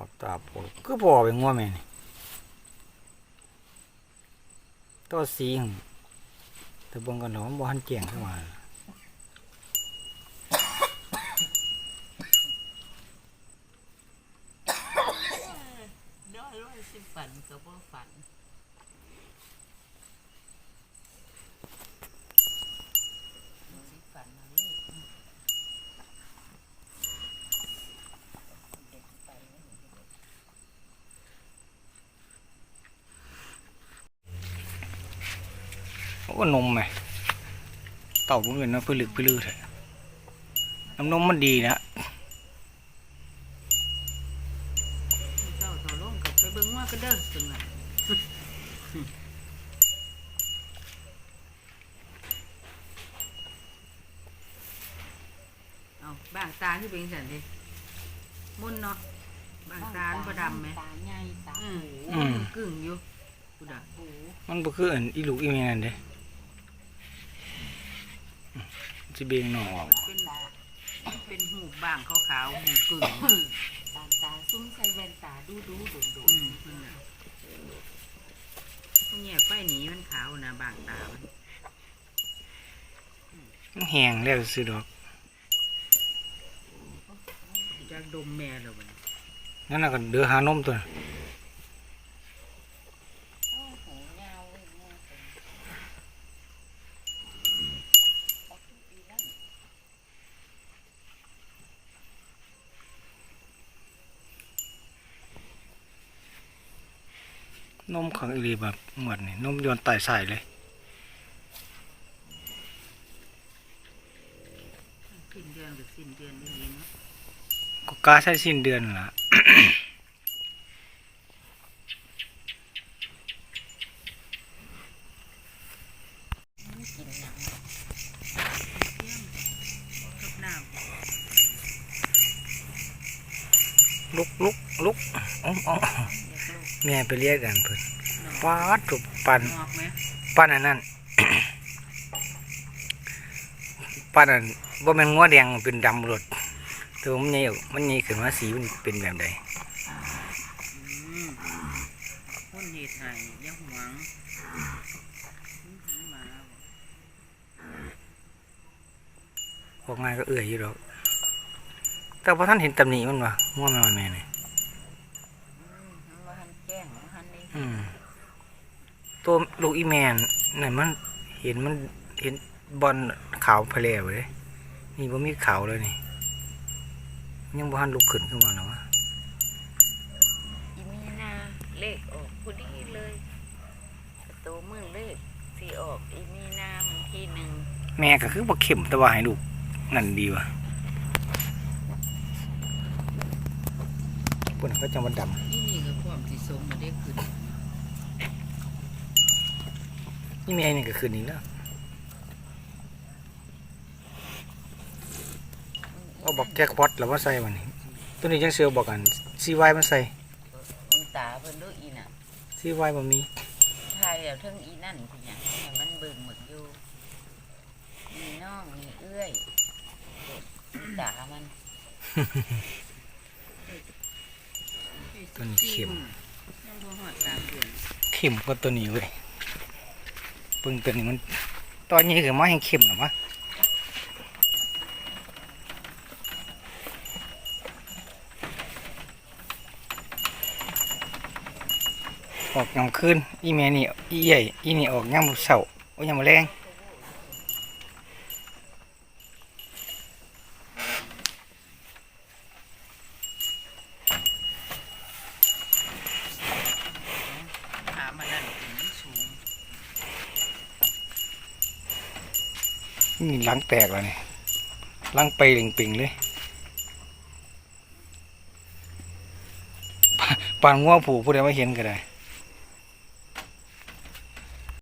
อบตาปวดคือพอเป็นงัวแม่นี่ตัวสีงแต่บงกันหนาะมันบ่หันแจ้งขึ้นมาร้อยร้อยสิฝันก็บ่ฝันสิฝันมาเลย โอ้นมแม่เต่าบ่แม่นว่าเพื่อลึกเพื่อลือแท้น้ำนมมันดีนะเจ้าต่อลงกับไปเบิ่งว่าก็เด้อจังหวะเอาบางตาที่เป็นสันดิมุนเนาะบางตาบ่ดำไหมตาใหญ่ตาอืมหูอืมกึ่งอยู่กูดะหูมันบ่คืออันอีลูกอีแม่นั่นเด้อืม สิเบงหนอออกเป็นมันเป็นหูบางขาวๆหูกึ่งตาตาซุ้มใส่แว่นตาดูดูโดนโดอืมเพิ่นน่ะพวกแยไปหนีมันขาวนะบางตา มันแห้งแล้วซื้อดอกจากดมแม่แล้วมันนั่นน่ะก็เดือหานมตัวน่ะ โอ้หูยาวเลยเนี่ยเอาขึ้นอีนั่น นมของอีหลีแบบเหมือนนี่นมย้อนไตใส่เลยสิ้นเดือนหรือสิ้นเดือนนี่เนาะก็กล้าใช้สิ้นเดือนล่ะกินหนังกับน้ลุกลุกลุกอ๋อ อ๋อำอยากลูกแม่ไปเรียกกันเพิ่นเนาะปาดถูกปันงอกไหมปันอันนั้นปันอันบ่แม่นงัวแดงเป็นดำรดแต่ว่ามันใหญ่ออกมันใหญ่ขึ้นมาสีมันเป็นแบบใดอืมคนเหตุให้อยังหวังอื้อหือหมาบ่พวกง่ายก็เอื้อยอยู่ดอกแต่พอท่านเห็นตำหนิมันว่างัวแม่ว่าแม่นี่มันว่าหันแจ้งมันหันนี่ อืมตัว ลูกอีแมนนั่นมันเห็นมันเห็นบอลขาวเพลวเลยนี่บ่มีขาวเลยนี่ ยังบ่ทันลุกขึ้นขึ้นมาหรอวะอีมีนาเลขออกพอดีเลยตัวมือเลขที่ออกอีมีนามันที่หนึ่งแม่ก็คือบ่เข้มแต่ว่าให้ลูกนั่นดีวะปุ่นก็จังบ่ดอีนี่ก็ความที่สมมาได้ขึ้นำนี่แม่นี่ก็ขึ้นอีกแล้วเอาบอกแจ็คพอตแล้วว่าใส่มันนี่ตัวนี้จังเสือบอกกันซีไวมันใส่มึงตาเพิ่นดูอีน่ะซีไวบ่มีทายแล้วเทั้งอีนั่นคือหยังให้มันเบิ่งหมดอยู่มีน้องมีเอื้อยมีตามัน ตัวนี้เข้มยังบ่ฮอดสามเดือน เข้มกว่าตัวนี้เว้ย เบิ่งตัวนี้มัน ตอนนี้คือมาแห่งเข้มหรอมะออกยามคืนอีเมนี่อีใหญ่อีนี่ออกยามเช้าโอ้ยยามมื้อแรง หามานั่นถึงมันสูง นี่หลังแตกแล้วนี่หลังไปเปิงๆเลยปานง้วผูผู้ใดมาเห็นก็ได้